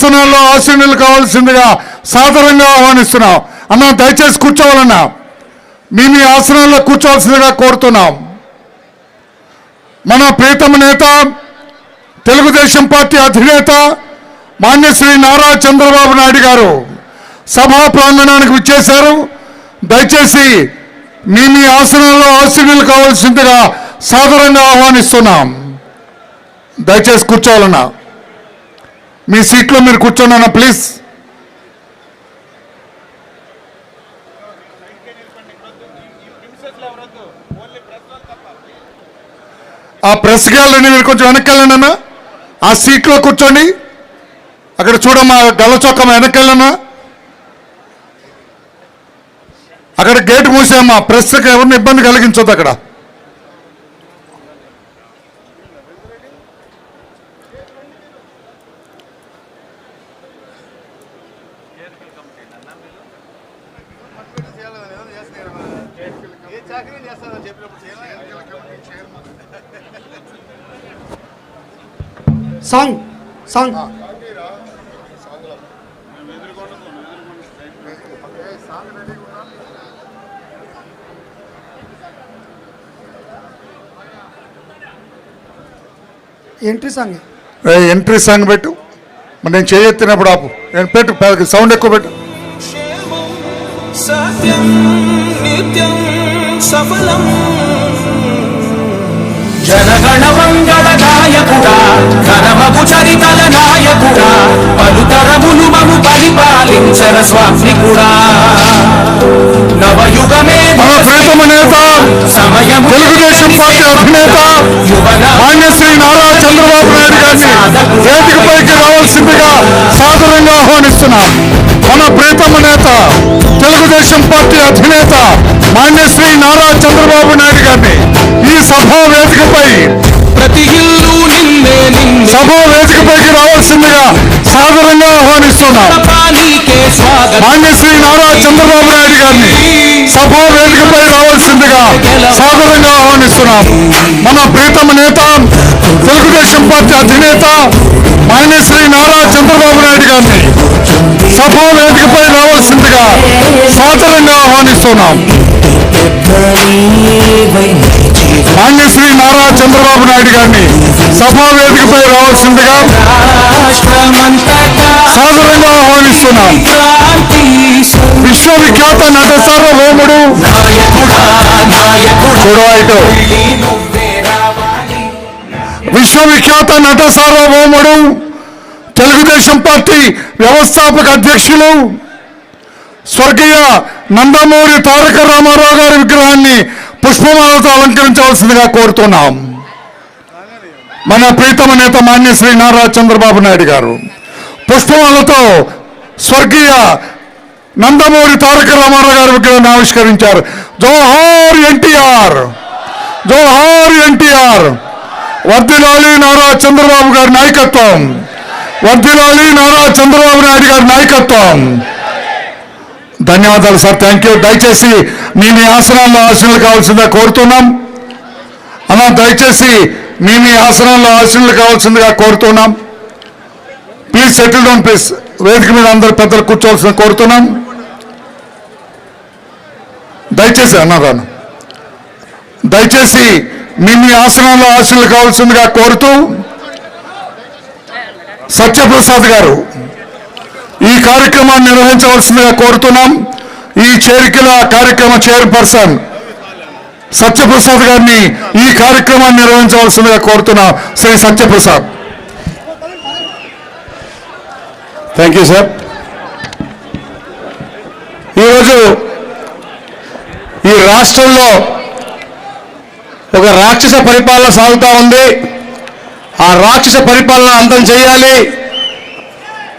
ఆసనాల్లో ఆశీనులు కావాల్సిందిగా సాదరంగా ఆహ్వానిస్తున్నాం. అన్న దయచేసి కూర్చోవాలన్నా. మీ మీ ఆసనాల్లో కూర్చోవాల్సిందిగా కోరుతున్నాం. మన ప్రీతమ నేత తెలుగుదేశం పార్టీ అధినేత మాన్యశ్రీ నారా చంద్రబాబు నాయుడు గారు సభా ప్రాంగణానికి విచ్చేశారు. దయచేసి మీ మీ ఆసనాల్లో ఆశీనులు కావాల్సిందిగా సాదరంగా ఆహ్వానిస్తున్నాం. దయచేసి కూర్చోవాలన్నా. మీ సీట్లో మీరు కూర్చోండి అన్న ప్లీజ్. ఆ ప్రెస్ గ్యాలరీని మీరు కొంచెం వెనక్కి వెళ్ళండి అన్న. ఆ సీట్లో కూర్చోండి. అక్కడ చూడమ్మా గల్ల చొక్క వెనక్కి వెళ్ళన్నా అక్కడ గేట్ మూసామ్మా ప్రెస్కి ఎవరిని ఇబ్బంది కలిగించొద్దు అక్కడ. Song song. Entry song entry song పెట్టు. మరి నేను చేయెత్తినప్పుడు ఆపు. నేను పెట్టు సౌండ్ ఎక్కువ పెట్టు. సత్యం నిత్యం సఫలం. జనగణ మంగళ నాయకుడా ఘనమగు చరితల నాయకుడా పలుతరములు మము పరిపాలించర స్వామికుడా నవయుగమే సమయం తెలుగుదేశం పార్టీ అధినేత మాన్య శ్రీ నారా చంద్రబాబు నాయుడు గారిని వేదికపైకి రావాల్సిందిగా సాదరంగా ఆహ్వానిస్తున్నాం. మన ప్రీతమ నేత తెలుగుదేశం పార్టీ అధినేత మాన్యశ్రీ నారా చంద్రబాబు నాయుడు గారిని ఈ సభా వేదికపై ప్రతి ఇల్లు నిన్నే సభా వేదికపైకి రావాల్సిందిగా సాదరంగా ఆహ్వానిస్తున్నాం. మాన్యశ్రీ నారా చంద్రబాబు నాయుడు గారిని సభా వేదికపై రావాల్సిందిగా సాదరంగా ఆహ్వానిస్తున్నాం. మన ప్రీతమ నేత తెలుగుదేశం పార్టీ అధినేత మాన్యశ్రీ నారా చంద్రబాబు నాయుడు గారిని సభా వేదికపై రావాల్సిందిగా సాదరంగా ఆహ్వానిస్తున్నాం. మాన్యశ్రీ నారా చంద్రబాబు నాయుడు గారిని సభా వేదికపై రావాల్సిందిగా సాదరంగా ఆహ్వానిస్తున్నాం. విశ్వవిఖ్యాత నట సార్వభౌముడు విశ్వవిఖ్యాత నట సార్వభౌముడు తెలుగుదేశం పార్టీ వ్యవస్థాపక అధ్యక్షులు. స్వర్గీయ నందమూరి తారక రామారావు గారి విగ్రహాన్ని పుష్పమాలతో అలంకరించవలసిందిగా కోరుతున్నాం. మన ప్రీతమ నేత మాన్య శ్రీ నారా చంద్రబాబు నాయుడు గారు. పుష్పమాలతో స్వర్గీయ నందమూరి తారక రామారావు గారి విగ్రహాన్ని ఆవిష్కరించారు. జోహార్ ఎన్టీఆర్! జోహార్ ఎన్టీఆర్! వర్ధిలాలి నారా చంద్రబాబు గారి నాయకత్వం. వర్ధిలాలి నారా చంద్రబాబు నాయుడు గారి నాయకత్వం. ధన్యవాదాలు సార్. థ్యాంక్ యూ దయచేసి మీ మీ ఆసనాల్లో ఆశనలు కావాల్సిందిగా కోరుతున్నాం. అలా దయచేసి మీ మీ ఆసనాల్లో ఆశనలు కావాల్సిందిగా కోరుతున్నాం. ప్లీజ్ సెటిల్ డౌన్ ప్లీజ్ వేదిక మీద అందరు పెద్దలు కూర్చోవలసిందిగా కోరుతున్నాం. దయచేసి అన్నదాను దయచేసి మీ మీ ఆసనాల్లో ఆశనలు కావాల్సిందిగా కోరుతూ సత్యప్రసాద్ గారు ఈ కార్యక్రమాన్ని నిర్వహించవలసిందిగా కోరుతున్నాం. ఈ చేరికల కార్యక్రమ చైర్పర్సన్ సత్యప్రసాద్ గారిని ఈ కార్యక్రమాన్ని నిర్వహించవలసిందిగా కోరుతున్నాం Shri Satyaprasad. Thank you sir ఈరోజు ఈ రాష్ట్రంలో ఒక రాక్షస పరిపాలన సాగుతూ ఉంది. ఆ రాక్షస పరిపాలన అంతం చేయాలి.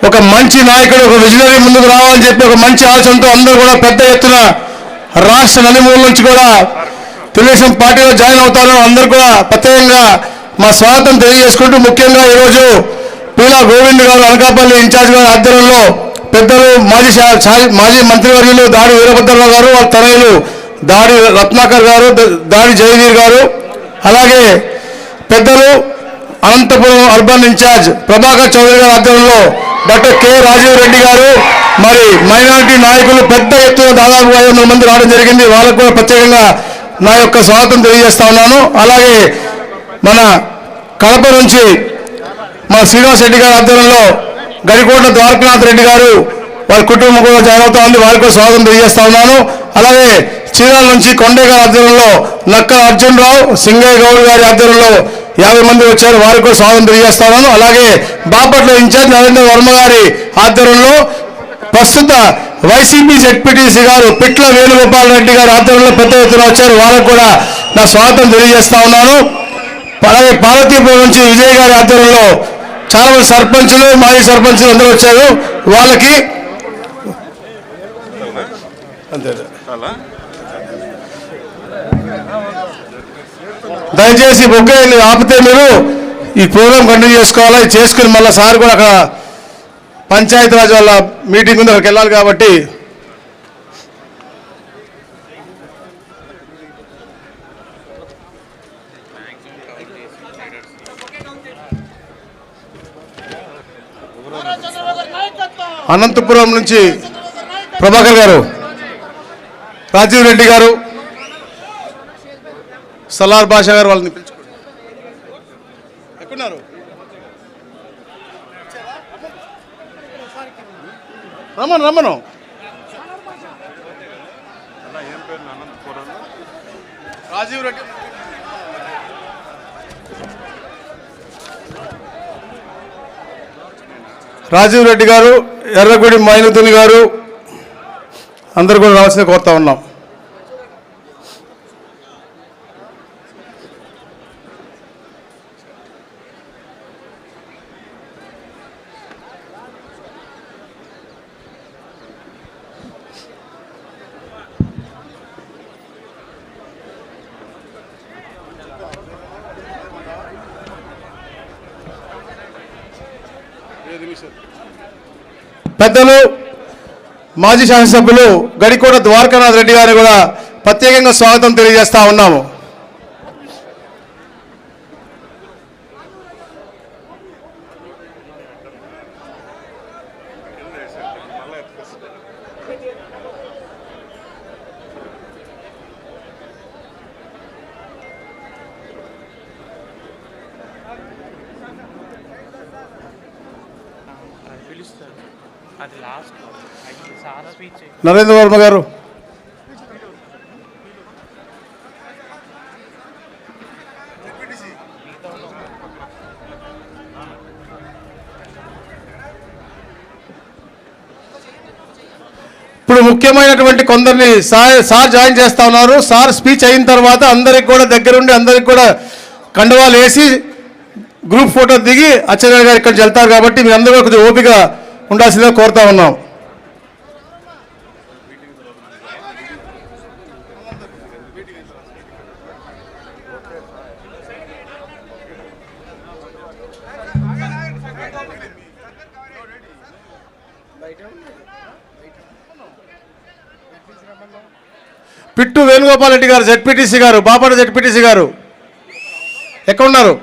ఒక మంచి నాయకుడు ఒక విజనరీ ముందుకు రావాలని చెప్పి ఒక మంచి ఆలోచనతో అందరూ కూడా పెద్ద ఎత్తున రాష్ట్ర నలుమూల నుంచి కూడా తెలుగుదేశం పార్టీలో జాయిన్ అవుతారు. అందరూ కూడా ప్రత్యేకంగా మా స్వాగతం తెలియజేసుకుంటూ ముఖ్యంగా ఈరోజు పీలా గోవింద్ గారు అనకాపల్లి ఇన్ఛార్జ్ గారి ఆధ్వర్యంలో పెద్దలు మాజీ మాజీ మంత్రివర్యులు దాడి వీరభద్రరావు గారు వాళ్ళ తనయులు దాడి రత్నాకర్ గారు దాడి జయవీర్ గారు అలాగే పెద్దలు అనంతపురం అర్బన్ ఇన్ఛార్జ్ ప్రభాకర్ చౌదరి గారి ఆధ్వర్యంలో డాక్టర్ కె రాజీవ్ రెడ్డి గారు మరి మైనారిటీ నాయకులు పెద్ద ఎత్తున దాదాపు ఐదు వందల మంది రావడం జరిగింది. వాళ్ళకు కూడా ప్రత్యేకంగా నా యొక్క స్వాగతం తెలియజేస్తా ఉన్నాను. అలాగే మన కడప నుంచి మా శ్రీనివాస్ రెడ్డి గారి ఆధ్వర్యంలో గడికోట ద్వారకనాథ్ రెడ్డి గారు వారి కుటుంబం కూడా జాయిన్ అవుతా ఉంది. వారికి కూడా స్వాగతం తెలియజేస్తా ఉన్నాను. అలాగే చీరాల నుంచి కొండే గారి ఆధ్వర్యంలో నక్క అర్జున్ రావు సింగయ్య గౌడ్ గారి ఆధ్వర్యంలో యాభై మంది వచ్చారు వారికి కూడా స్వాగతం తెలియజేస్తా ఉన్నాను అలాగే బాపట్ల ఇన్ఛార్జ్ నరేంద్ర వర్మ గారి ఆధ్వర్యంలో ప్రస్తుత వైసీపీ జెడ్పీటీసీ గారు పిట్ల వేణుగోపాల్ రెడ్డి గారి ఆధ్వర్యంలో పెద్ద ఎత్తున వచ్చారు. వాళ్ళకు కూడా నా స్వాగతం తెలియజేస్తా ఉన్నాను. అలాగే పార్వతీపురం నుంచి విజయ్ గారి ఆధ్వర్యంలో చాలా మంది సర్పంచులు మాజీ సర్పంచులు అందరూ వచ్చారు. వాళ్ళకి అంతే. దయచేసి బొగ్గ ఆపితే మీరు ఈ ప్రోగ్రామ్ కంటిన్యూ చేసుకోవాలి. ఇది చేసుకుని మళ్ళీ సార్ కూడా అక్కడ పంచాయతీరాజ్ వాళ్ళ మీటింగ్ ఉంది అక్కడికి వెళ్ళాలి కాబట్టి. అనంతపురం నుంచి ప్రభాకర్ గారు రాజీవ్ రెడ్డి గారు సలార్ బాషా గారు వాళ్ళని పిలుచుకోండి. ఎక్కడున్నారు? రమ్మను రమ్మను. రాజీవ్ రెడ్డి. రాజీవ్ రెడ్డి గారు ఎర్రగుడి మైనుతుని గారు అందరు కూడా రావాల్సిన కోరుతా ఉన్నాం. పెద్దలు మాజీ శాసనసభ్యులు గడికోట ద్వారకానాథ్ రెడ్డి గారిని కూడా ప్రత్యేకంగా స్వాగతం తెలియజేస్తా ఉన్నాము. పిలుస్తారు. నరేంద్ర వర్మ గారు. ఇప్పుడు ముఖ్యమైనటువంటి కొందరిని సార్ సార్ జాయిన్ చేస్తా ఉన్నారు. సార్ స్పీచ్ అయిన తర్వాత అందరికి కూడా దగ్గరుండి అందరికి కూడా కండువాలు వేసి గ్రూప్ ఫోటో దిగి అచ్చెన్నాయుడు గారు ఇక్కడికి వెళ్తారు కాబట్టి మీ అందరూ కొద్దిగా ఓపిక ఉండాల్సిందిగా కోరుతా ఉన్నాం. పిట్టు వేణుగోపాల్ రెడ్డి గారు జెడ్పీటీసీ గారు బాపట జెడ్పీటీసీ గారు. ఎక్కడున్నారు?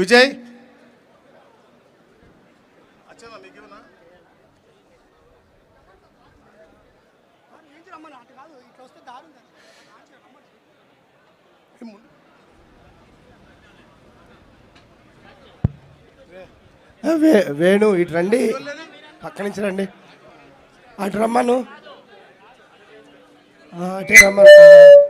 విజయ్. వే వేణు ఇటు రండి. పక్క నుంచి రండి. అటు రమ్మను. అటు రమ్మను.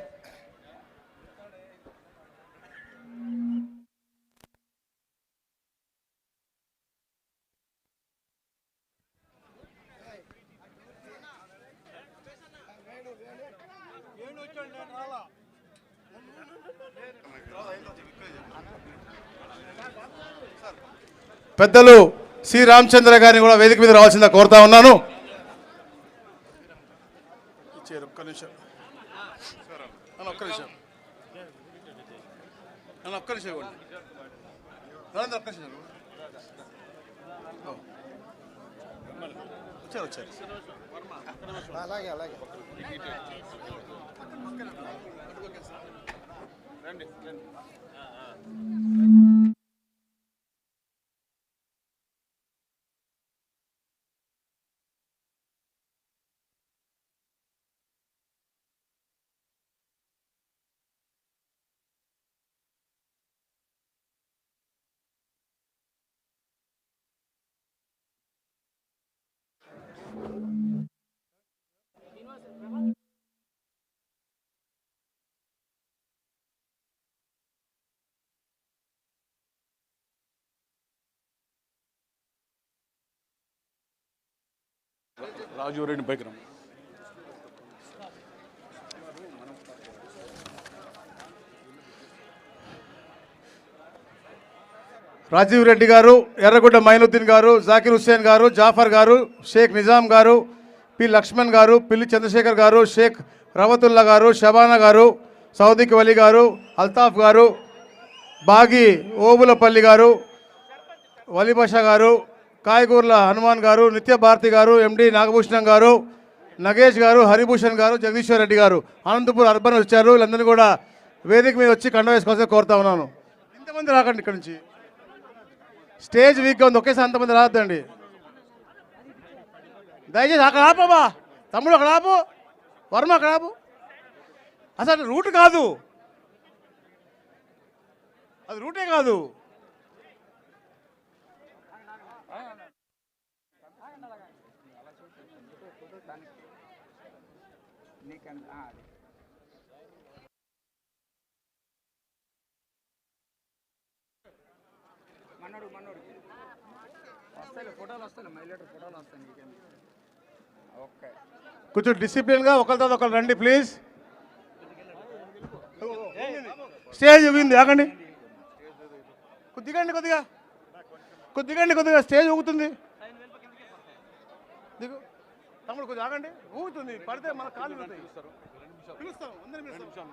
పెద్దలు సి రామచంద్ర గారిని కూడా వేదిక మీద రావాల్సిందిగా కోరుతా ఉన్నాను. ఇచ్చేరు, ఒక్క నిమిషం. అన్న, ఒక్క నిమిషం. అన్న, ఒక్క నిమిషం ఇవ్వండి. నరేంద్ర, ఒక్క నిమిషం. ఇవ్వండి. ఓ. వచ్చారు వచ్చారు. అలాగే అలాగే. రాజు రెడ్డి పైకి రాజీవ్ రెడ్డి గారు ఎర్రగుడ్డ మైనుద్దీన్ గారు జాకిర్ హుస్సేన్ గారు జాఫర్ గారు షేక్ నిజాం గారు పి లక్ష్మణ్ గారు పిల్లి చంద్రశేఖర్ గారు షేక్ రవతుల్లా గారు షబానా గారు సౌదిక్ వలి గారు అల్తాఫ్ గారు బాగి ఓబులపల్లి గారు వలిభాష గారు కాయగూర్ల హనుమాన్ గారు నిత్య భారతి గారు ఎండి నాగభూషణం గారు నగేష్ గారు హరిభూషణ్ గారు జగదీశ్వర్ రెడ్డి గారు. అనంతపూర్ అర్బన్ వచ్చారు. వీళ్ళందరినీ కూడా వేదిక మీద వచ్చి కండ వేసుకోవాల్సి కోరుతా ఉన్నాను. ఇంతమంది రాకండి ఇక్కడి నుంచి. స్టేజ్ వీక్గా ఉంది ఒకేసారి అంతమంది రావద్దండి. దయచేసి అక్కడ ఆపబా తమ్ముడు అక్కడ ఆపు. వర్మ అక్కడ ఆపు. అసలు రూట్ కాదు. అది రూటే కాదు. కొంచెం డిసిప్లిన్గా ఒకరి తర్వాత ఒకరు రండి ప్లీజ్. స్టేజ్ ఊగింది ఆగండి. దిగండి కొద్దిగా. కొద్ది దిగండి కొద్దిగా స్టేజ్ ఊగుతుంది. దిగు తమ్ముడు కొద్దిగా ఆగండి. ఊగుతుంది పడితే మన కాళ్ళు. పిలుస్తాం పిలుస్తాం.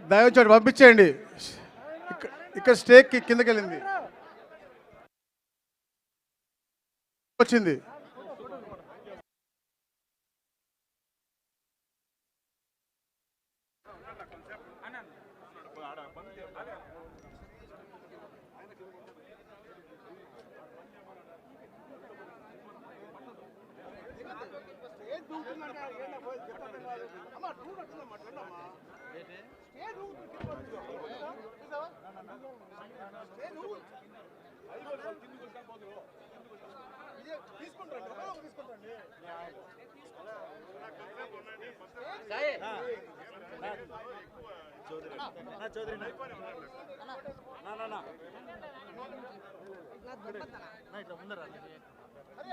దయచేసి పంపించేయండి. ఇక్కడ స్టేక్ కిందకి వెళ్ళింది. వచ్చింది. చౌదరి ఇట్లా ముందరా అరే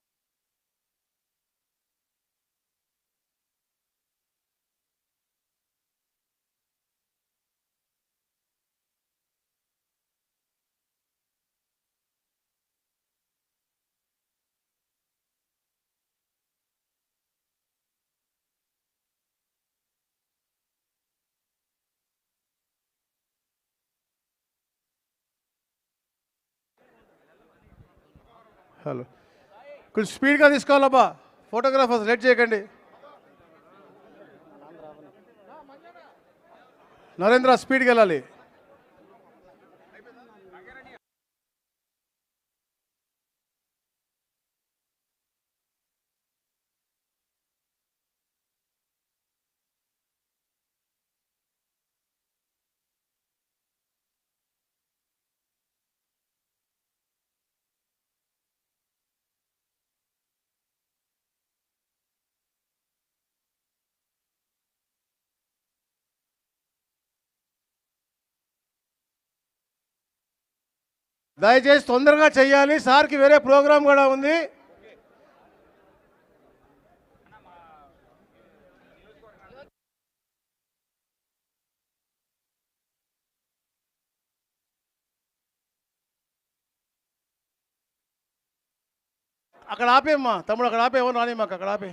హలో. కొంచెం స్పీడ్గా తీసుకోవాలబ్బా. ఫోటోగ్రాఫర్స్ లేట్ చేయకండి. నరేంద్ర స్పీడ్కి వెళ్ళాలి. దయచేసి తొందరగా చెయ్యాలి. సార్కి వేరే ప్రోగ్రాం కూడా ఉంది. అక్కడ ఆపేమ్మా తమ్ముడు అక్కడ ఆపేవో ఎవరు రాని మాకు అక్కడ ఆపే.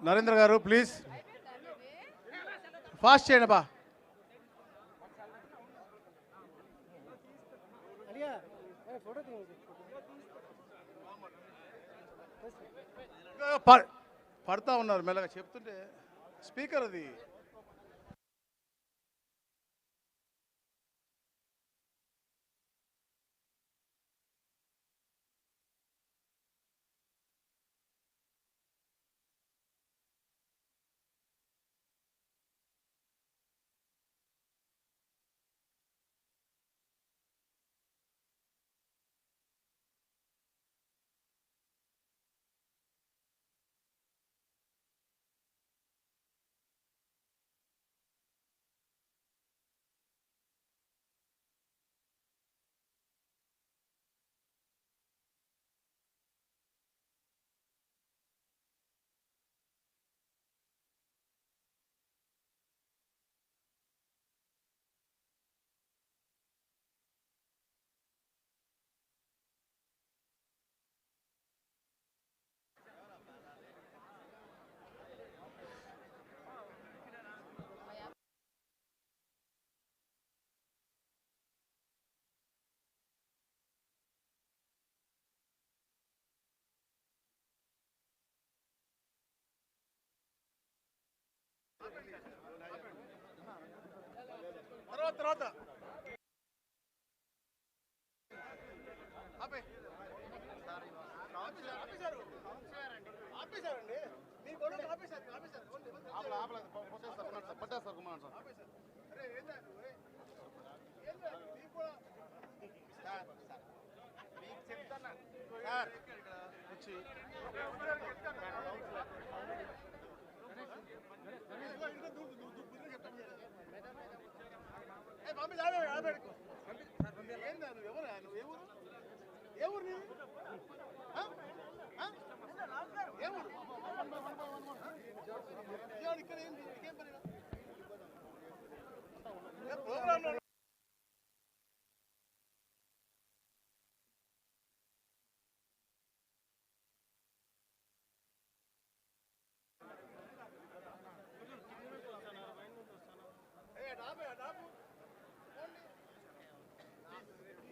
నరేంద్ర గారు ప్లీజ్ ఫాస్ట్ చేయండి బా ప- పడతా ఉన్నారు మెల్లగా చెప్తుంటే. స్పీకర్ అది. ఏందా? నీకు కూడా- సార్, వచ్చి ఏ, పంపించు, ఆడ ఏందా నువ్వు ఎవరా? నువ్వు ఏ ఊరు? నీది? ఏ ఊరు? ఇక్కడ ఏం పని? ప్రోగ్రామ్ డాబే, డాబు. పోండి.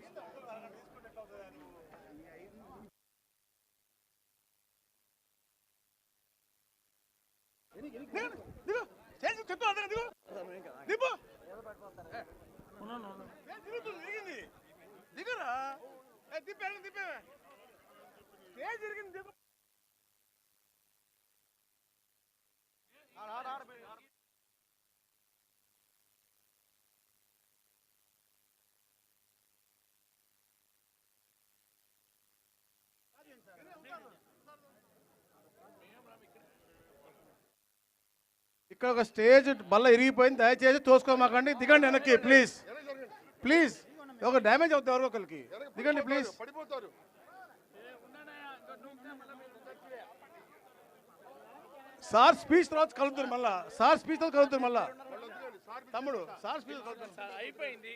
ఏంది అంకుల్ అలా తీసుకుంటే ఎట్లా అవుతుందా నువ్వు? దిగు, దిగు. చేసి ఏ, దిగుతుంది, దిగు. ఆడ, ఆడ, ఇక్కడ ఒక స్టేజ్ బల్ల ఇరిగిపోయింది దయచేసి తోసుకోమాకండి. దిగండి వెనక్కి ప్లీజ్. ప్లీజ్. ఒక డ్యామేజ్ అవుతుంది ఎవరు ఒకరికి. దిగండి ప్లీజ్. సార్ స్పీచ్ తర్వాత కలుగుతుంది మళ్ళా. సార్ స్పీచ్ తర్వాత కలుగుతుంది మళ్ళా. తమ్ముడు సార్ స్పీచ్ కలుగుతుంది అయిపోయింది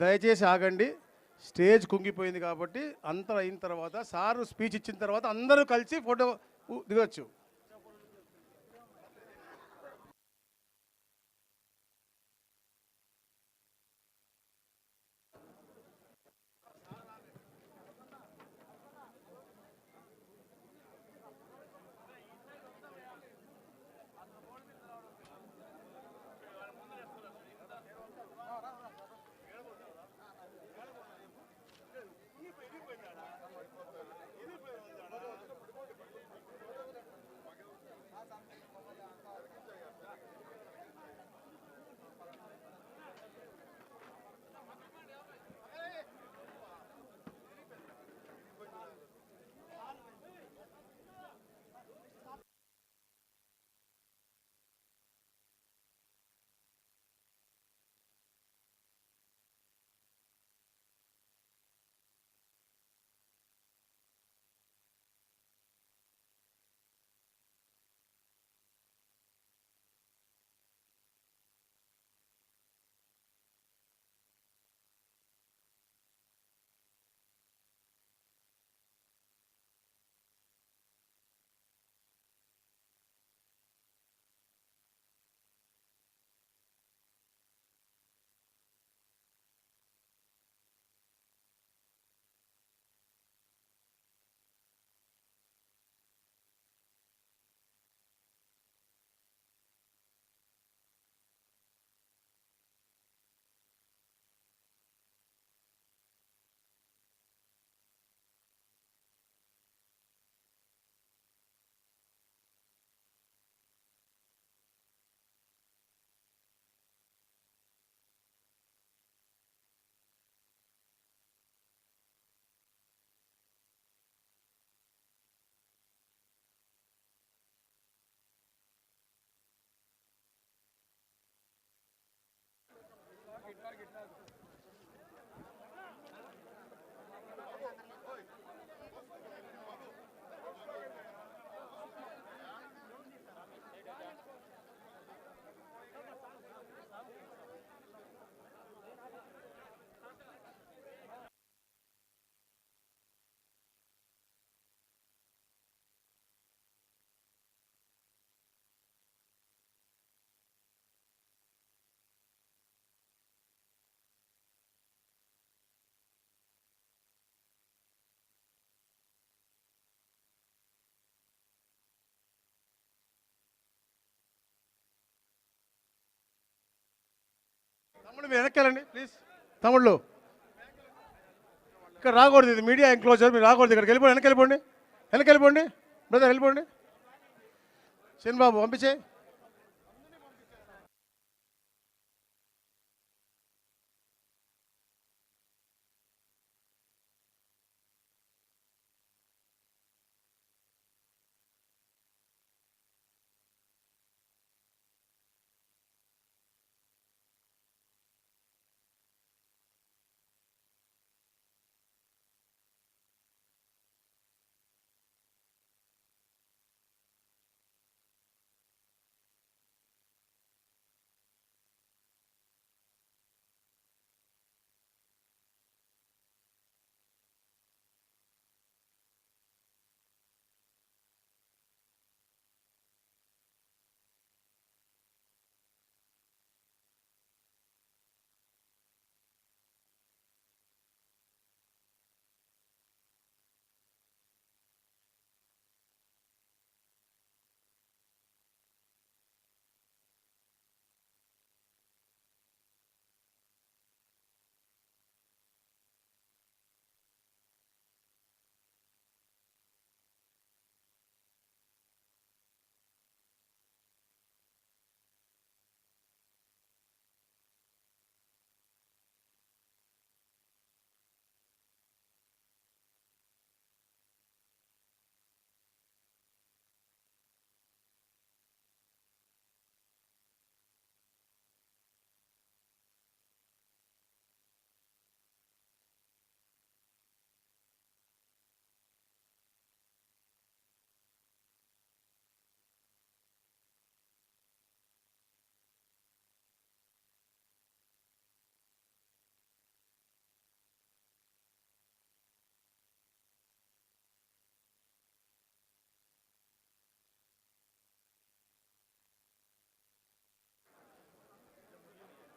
దయచేసి ఆగండి. స్టేజ్ కుంగిపోయింది కాబట్టి అంతా అయిన తర్వాత సారు స్పీచ్ ఇచ్చిన తర్వాత అందరూ కలిసి ఫోటో దిగొచ్చు. తమ్ముడు మీరు ప్లీజ్ తమ్ముళ్ళు ఇక్కడ రాకూడదు ఇది మీడియా ఎంక్లోజర్ మీరు రాకూడదు ఇక్కడికి. వెళ్ళిపోండి వెనక్కి వెళ్ళిపోండి. వెనక్కి వెళ్ళిపోండి. బ్రదర్ వెళ్ళిపోండి. శని బాబు పంపించే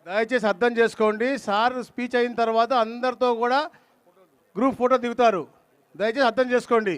దయచేసి అర్థం చేసుకోండి. సార్ స్పీచ్ అయిన తర్వాత అందరితో కూడా గ్రూప్ ఫోటో దిగుతారు. దయచేసి అర్థం చేసుకోండి.